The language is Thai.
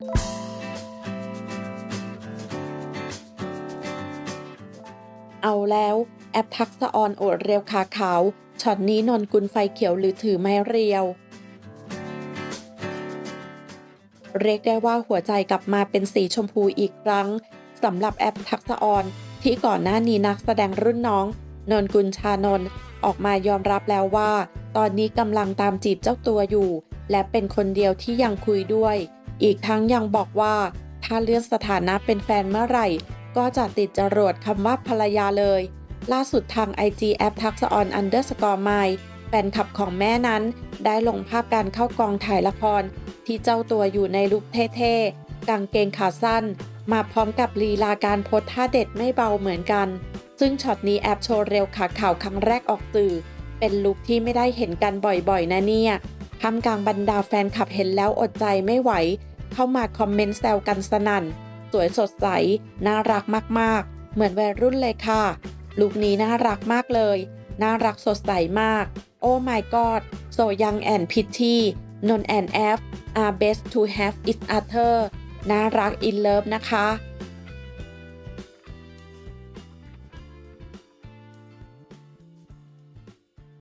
เอาแล้วแอปทักษะออนโอดเรียวขาขาวช็อตนี้นนกุลไฟเขียวหรือถือไม้เรียว เรียกได้ว่าหัวใจกลับมาเป็นสีชมพูอีกครั้งสำหรับแอปทักษะออนที่ก่อนหน้านี้นักแสดงรุ่นน้อง นนกุลชานนออกมายอมรับแล้วว่า ตอนนี้กำลังตามจีบเจ้าตัวอยู่ และเป็นคนเดียวที่ยังคุยด้วย อีกทั้งยังบอกว่า ถ้าเลื่อนสถานะเป็นแฟนเมื่อไหร่ ก็จะติดจรวดคำว่าภรรยาเลย ล่าสุดทาง IG แอปทักษะออน underscore my แฟนคลับของแม่นั้น ได้ลงภาพการเข้ากองถ่ายละคร ที่เจ้าตัวอยู่ในลุคเท่ๆกางเกงขาสั้น มาพร้อมกับลีลาการโพสท่าเด็ดไม่เบาเหมือนกัน ซึ่งช็อตนี้แอปโชว์เร็วขาข่าวครั้งแรกออกสื่อ เป็นลุคที่ไม่ได้เห็นกันบ่อยๆ นะเนี่ย ทำกลางบรรดาแฟนคลับเห็นแล้วอดใจไม่ไหว เข้ามาคอมเมนต์แซวกันสนั่น สวยสดใส น่ารักมากๆ เหมือนวัยรุ่นเลยค่ะลุคนี้น่ารักมากเลย น่ารักสดใสมาก โอ้ my god so young and pretty นน and F are best to have each other น่ารัก in love นะคะ